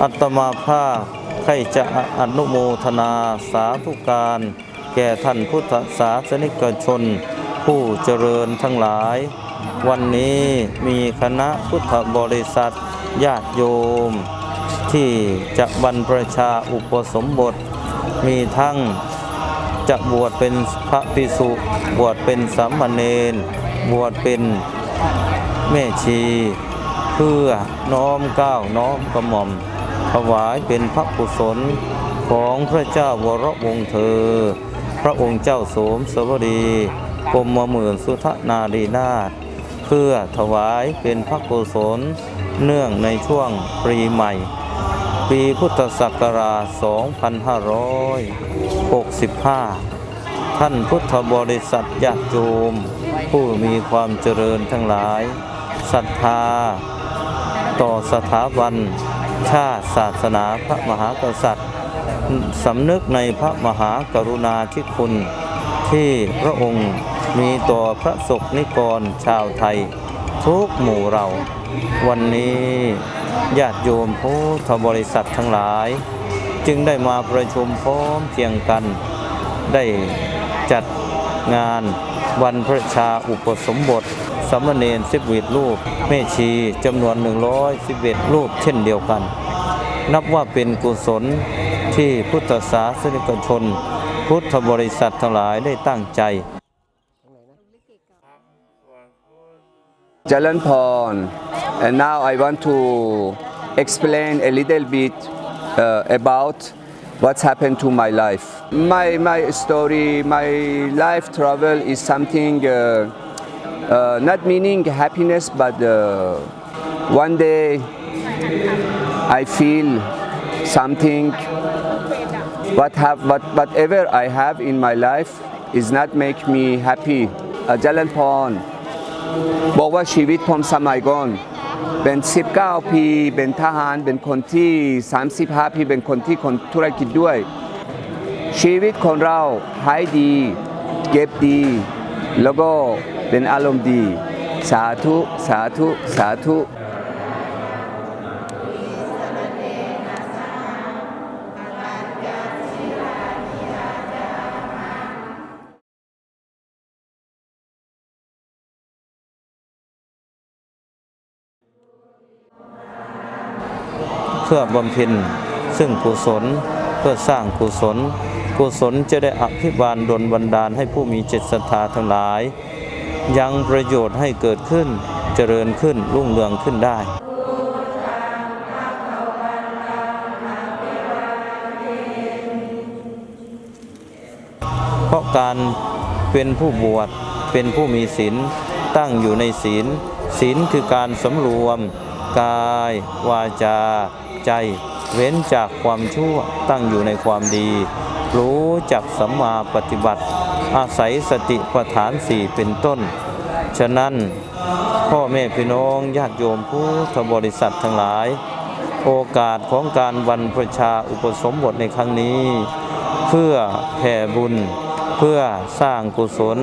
อัตมาภาพใครจะอนุโมทนาสาธุการ แก่ท่านพุทธศาสนิกชน ผู้เจริญทั้งหลาย วันนี้มีคณะพุทธบริษัทญาติโยม ที่จะบรรพชาอุปสมบท มีทั้งจะบวชเป็นพระภิกษุบวชเป็นสามเณรบวชเป็นแม่ชี เพื่อน้อมเกล้าวน้อมกระหม่อม ถวายเป็นพระกุศลของพระเจ้าวรวงเธอ พระองค์เจ้าโสมสวดีกรมหมื่นสุทนารีนาถเพื่อถวายเป็นพระกุศลเนื่องในช่วงปีใหม่ ปีพุทธศักราช 2565 ท่านพุทธบริษัทญาติโยมผู้มีความเจริญทั้งหลายศรัทธา ต่อสถาบันชาติศาสนาพระมหากษัตริย์สำนึกในพระมหากรุณาธิคุณที่พระองค์มีต่อพระสกนิกรชาวไทย ทุกหมู่เรา วันนี้ญาติโยมพุทธบริษัททั้งหลาย จึงได้มาประชุมพร้อมเพียงกัน ได้จัดงานวันพระชาอุปสมบท สามเณรสิบวิตรูปแม่ชีจำนวน 111 รูปเช่นเดียวกัน นับว่าเป็นกุศลที่พุทธศาสนิกชน พุทธบริษัททั้งหลายได้ตั้งใจ Jalan Pon. And now I want to explain a little bit uh, about what's happened to my life. My, my story, my life travel is something uh, uh, not meaning happiness, but uh, one day I feel something what have what, whatever I have in my life is not make me happy. Uh, Jalan Pon บอกว่าชีวิตผมสมัยก่อนเป็น 19 ปี เป็นทหาร เป็นคนที่ 35 ปี เป็นคนที่คนธุรกิจด้วย ชีวิตของเราหายดี เก็บดี แล้วก็ เป็นอารมณ์ดี สาธุ สาธุ สาธุเพื่อบำเพ็ญซึ่งกุศลเพื่อสร้างกุศล กุศลจะได้อภิบาลดลบันดาลให้ผู้มีจิตศรัทธาทั้งหลาย ยังประโยชน์ให้เกิดขึ้น เจริญขึ้น รุ่งเรืองขึ้นได้เพราะการเป็นผู้บวชเป็นผู้มีศีลตั้งอยู่ในศีล ศีลคือการสำรวม กาย วาจา ใจ เว้นจากความชั่วตั้งอยู่ในความดี รู้จักสัมมาปฏิบัติ อาศัยสติปัฏฐานสี่เป็นต้น ฉะนั้นพ่อแม่พี่น้องญาติโยมผู้ทบริษัททั้งหลาย โอกาสของการวันประชาอุปสมบทในครั้งนี้ เพื่อแผ่บุญ เพื่อสร้างกุศล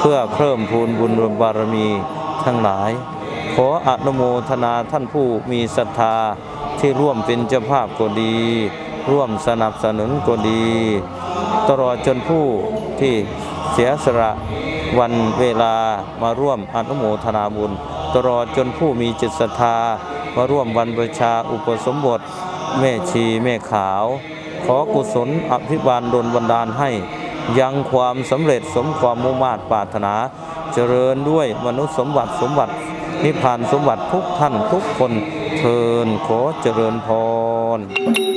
เพื่อเพิ่มพูนบุญบารมีทั้งหลาย ขออนุโมทนาท่านผู้มีศรัทธาที่ร่วมเป็นเจ้าภาพก็ดี ร่วมสนับสนุนก็ดี ตลอดจนผู้ที่ เสียสละวันเวลามาร่วมอนุโมทนาบุญ ตลอดจนผู้มีจิตศรัทธามาร่วมวันประชาอุปสมบท แม่ชีแม่ขาว ขอกุศลอภิบาลดลบันดาลให้ยังความสำเร็จสมความมุ่งมา่ปรารถนา เจริญด้วยมนุษย์สมบัติสมบัตินิพพานสมบัติทุกท่านทุกคนเทินขอเจริญพร